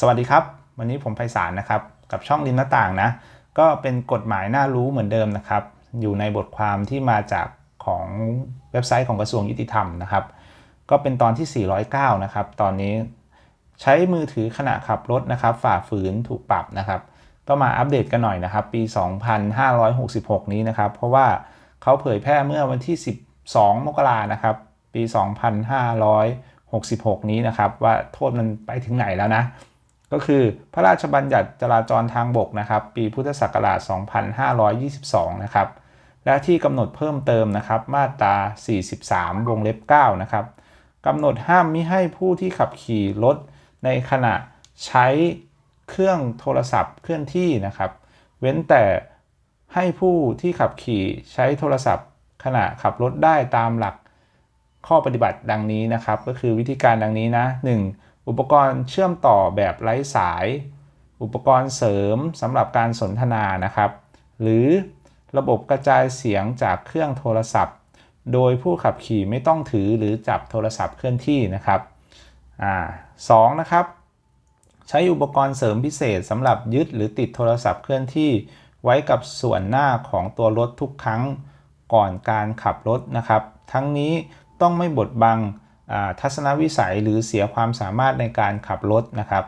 สวัสดีครับ วันนี้ผมไพศาลนะครับ กับช่องริมหน้าต่างนะ ก็เป็นกฎหมายน่ารู้เหมือนเดิมนะครับ อยู่ในบทความที่มาจากของเว็บไซต์ของกระทรวงยุติธรรมนะครับ ก็เป็นตอนที่ 409 นะครับ ตอนนี้ใช้มือถือขณะขับรถนะครับ ฝ่าฝืนถูกปรับนะครับ ก็มาอัปเดตกันหน่อยนะครับ ปี 2566 นี้นะครับ เพราะว่าเขาเผยแพร่เมื่อวันที่ 12 มกรานะครับ ปี 66 นี้นะครับ ว่าโทษมันไปถึงไหนแล้วนะ ก็คือพระราชบัญญัติจราจรทางบกนะครับ ปีพุทธศักราช 2522 นะครับ และที่กำหนดเพิ่มเติมนะครับ มาตรา 43 วงเล็บ 9 นะครับกำหนดห้ามมิให้ผู้ที่ขับขี่รถในขณะใช้เครื่องโทรศัพท์เคลื่อนที่นะครับ เว้นแต่ให้ผู้ที่ขับขี่ใช้โทรศัพท์ ขณะขับรถได้ตามหลัก ข้อปฏิบัติดังนี้นะครับ ก็คือวิธีการดังนี้นะ 1. อุปกรณ์เชื่อมต่อแบบไร้สาย อุปกรณ์เสริมสำหรับการสนทนานะครับ หรือระบบกระจายเสียงจากเครื่องโทรศัพท์ โดยผู้ขับขี่ไม่ต้องถือหรือจับโทรศัพท์เคลื่อนที่นะครับอ่าสองนะครับ ใช้อุปกรณ์เสริมพิเศษสำหรับยึดหรือติดโทรศัพท์เคลื่อนที่ไว้กับส่วนหน้าของตัวรถทุกครั้งก่อนการขับรถนะครับ ทั้งนี้ ต้องไม่บดบังทัศนวิสัยหรือเสียความสามารถในการขับรถนะครับ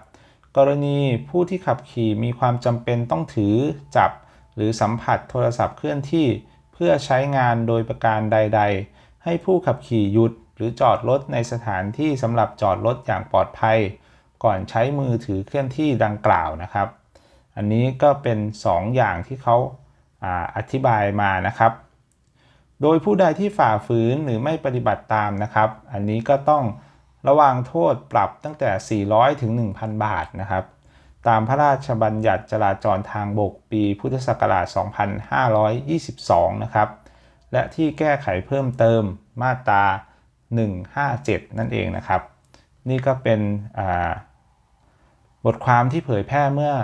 กรณีผู้ที่ขับขี่มีความจำเป็นต้องถือจับ หรือสัมผัสโทรศัพท์เคลื่อนที่ เพื่อใช้งานโดยประการใด ๆ ให้ผู้ขับขี่หยุดหรือจอดรถในสถานที่สำหรับจอดรถอย่างปลอดภัย ก่อนใช้มือถือเคลื่อนที่ดังกล่าวนะครับ อันนี้ก็เป็น 2 อย่างที่เขาอาอธิบายมานะครับ โดยผู้ใดที่ฝ่าฝืนหรือไม่ปฏิบัติตามนะครับ อันนี้ก็ต้องระวังโทษปรับตั้งแต่ 400 ถึง 1,000 บาทนะครับ ตามพระราชบัญญัติจราจรทางบกปีพุทธศักราช 2522 นะครับ และที่แก้ไขเพิ่มเติมมาตรา 157 นั่นเองนะครับ นี่ก็เป็นบทความที่เผยแพร่เมื่อ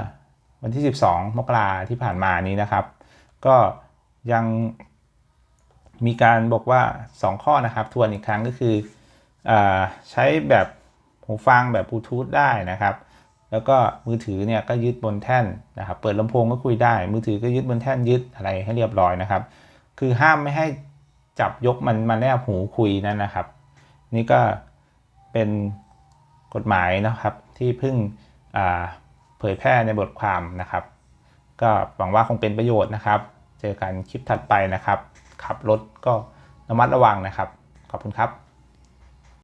วันที่ 12 มกราที่ผ่านมานี้นะครับ ก็ยัง มีการบอกว่า 2 ข้อนะครับ ทวนอีกครั้งก็คืออใช้แบบหูฟังแบบบลูทูธได้นะครับ แล้วก็มือถือเนี่ยก็ยึดบนแท่นนะครับ เปิดลำโพงก็คุยได้ มือถือก็ยึดบนแท่นยึดอะไรให้เรียบร้อยนะครับ คือห้ามไม่ให้จับยกมันมาแนบหูคุยนั่นนะครับ นี่ก็เป็นกฎหมายนะครับที่เพิ่งเผยแพร่ในบทความนะครับ ก็หวังว่าคงเป็นประโยชน์นะครับ เจอกันคลิปถัดไปนะครับ ขับรถก็ระมัดระวังนะครับ ขอบคุณครับ